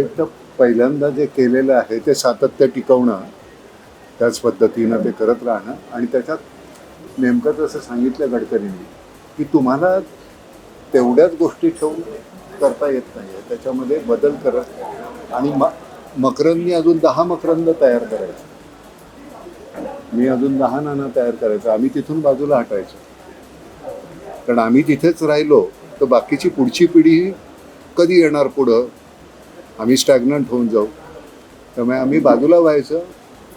एक तर पहिल्यांदा जे केलेलं आहे ते सातत्य टिकवणं त्याच पद्धतीनं ते करत राहणं. आणि त्याच्यात नेमकं जसं सांगितलं गडकरींनी की तुम्हाला तेवढ्याच गोष्टी ठेवून करता येत नाही आहे त्याच्यामध्ये बदल करत आणि म मकरंदनी अजून दहा मकरंद तयार करायचं. मी अजून दहा नाणं तयार करायचं. आम्ही तिथून बाजूला हटायचो. कारण आम्ही तिथेच राहिलो तर बाकीची पुढची पिढी कधी येणार पुढं? आम्ही स्टॅग्नंट होऊन जाऊ. त्यामुळे आम्ही बाजूला व्हायचं.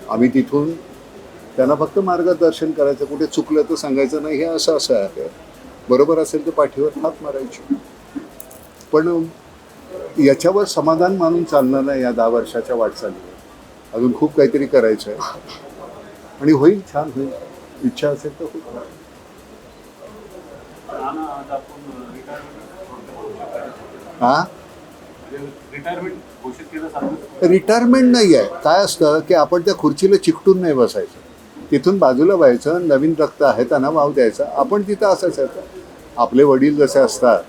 आम्ही तिथून त्यांना फक्त मार्गदर्शन करायचं. कुठे चुकलं तर सांगायचं नाही. हे असं असं आहे. बरोबर असेल तर पाठीवर हात मारायची. पण याच्यावर समाधान मानून चालणार नाही या दहा वर्षाच्या वाटचालीवर. अजून खूप काहीतरी करायचं आहे आणि होईल छान होईल. इच्छा असेल तर खूप हां? रिटायरमेंट रिटायरमेंट नाही आहे. काय असतं की आपण त्या खुर्चीला चिकटून नाही बसायचं. तिथून बाजूला व्हायचं नवीन रक्त आहे त्यांना वाव द्यायचा. आपण तिथं असायचं आपले वडील जसे असतात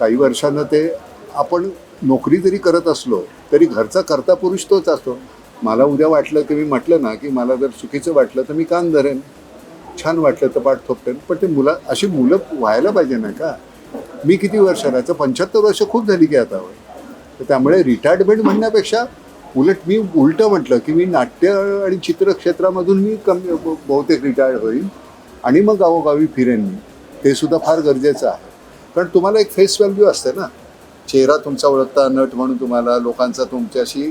काही वर्षानं ते आपण नोकरी जरी करत असलो तरी घरचा करता पुरुष तोच असतो. मला उद्या वाटलं की मी म्हटलं ना की मला जर चुकीचं वाटलं तर मी कान धरेन. छान वाटलं तर पाठ थोपटेन. पण ते मुलं अशी मुलं व्हायला पाहिजे ना का? मी किती वर्ष राहायचं? पंच्याहत्तर वर्ष खूप झाली की आता. तर त्यामुळे रिटायरमेंट म्हणण्यापेक्षा उलट मी उलटं म्हटलं की मी नाट्य आणि चित्र क्षेत्रामधून मी कमी बहुतेक रिटायर्ड होईल आणि मग गावोगावी फिरेन मी. ते सुद्धा फार गरजेचं आहे. कारण तुम्हाला एक फेस व्हॅल्यू असते ना. चेहरा तुमचा ओळखता नट म्हणून तुम्हाला लोकांचा तुमच्याशी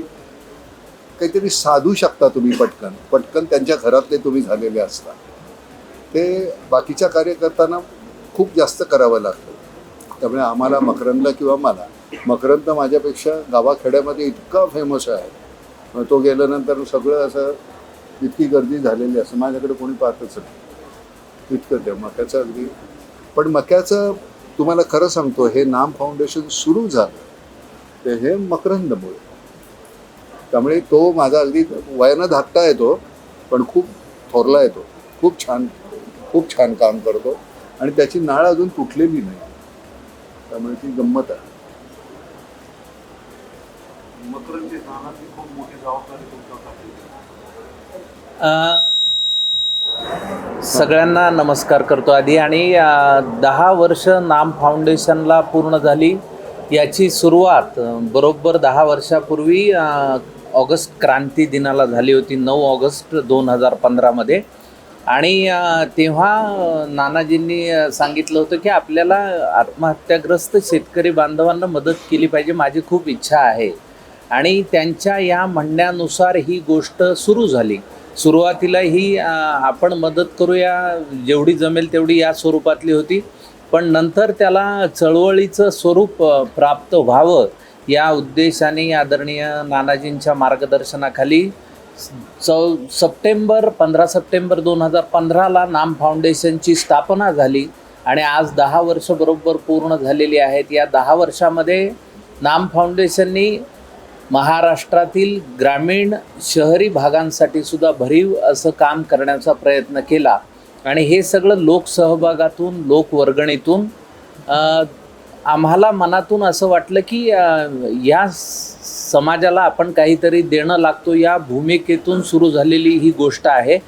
काहीतरी साधू शकता तुम्ही पटकन. पटकन त्यांच्या घरातले तुम्ही झालेले असता. ते बाकीच्या कार्यकर्त्यांना खूप जास्त करावं लागतं. त्यामुळे आम्हाला मकरंदला किंवा मला मकरंद माझ्यापेक्षा गावाखेड्यामध्ये इतका फेमस आहे. मग तो गेल्यानंतर सगळं असं इतकी गर्दी झालेली असं माझ्याकडे कोणी पाहतच नाही. इतकं ते मक्याचं अगदी. पण मक्याचं तुम्हाला खरं सांगतो हे नाम फाउंडेशन सुरू झालं. ते हे मकरंदमुळे. त्यामुळे तो माझा अगदी वयानं धाकटा येतो पण खूप थोरला येतो खूप छान खूप छान काम करतो. आणि त्याची नाळ अजून तुटलेली नाही. त्यामुळे ती गंमत आहे. खूप मोठी जबाबदारी सगळ्यांना नमस्कार करतो आधी आणि दहा वर्ष नाम फाउंडेशनला पूर्ण झाली. याची सुरुवात बरोबर दहा वर्षापूर्वी ऑगस्ट क्रांती दिनाला झाली होती नऊ ऑगस्ट दोन हजार पंधरामध्ये. आणि तेव्हा नानाजींनी सांगितलं होतं की आपल्याला आत्महत्याग्रस्त शेतकरी बांधवांना मदत केली पाहिजे माझी खूप इच्छा आहे. आणि त्यांच्या या म्हणण्यानुसार ही गोष्ट सुरू झाली. सुरुवातीला ही आपण मदत करूया जेवढी जमेल तेवढी या स्वरूपातली होती. पण नंतर त्याला चळवळीचं स्वरूप प्राप्त व्हावं या उद्देशाने आदरणीय नानाजींच्या मार्गदर्शनाखाली चौ सप्टेंबर पंधरा सप्टेंबर दोन हजार पंधराला नाम फाउंडेशनची स्थापना झाली आणि आज दहा वर्ष बरोबर पूर्ण झालेली आहेत. या दहा वर्षामध्ये नाम फाउंडेशननी महाराष्ट्रातील ग्रामीण शहरी भागांसाठी सुद्धा भरीव असं काम करण्याचा प्रयत्न केला. आणि हे सगळं लोकसहभागातून लोकवर्गणीतून आम्हाला मनातून असं वाटलं की या समाजाला आपण काहीतरी देणं लागतो या भूमिकेतून सुरू झालेली ही गोष्ट आहे.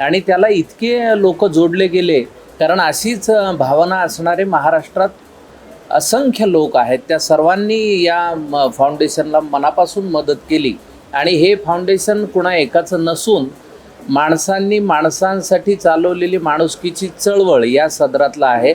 आणि त्याला इतके लोक जोडले गेले कारण अशीच भावना असणारे महाराष्ट्रात असंख्य लोक आहेत. त्या सर्वांनी या म- फाउंडेशनला मनापासून मदत केली. आणि हे फाउंडेशन कुणा एकाचं नसून माणसांनी माणसांसाठी चालवलेली माणुसकीची चळवळ या सदरातला आहे.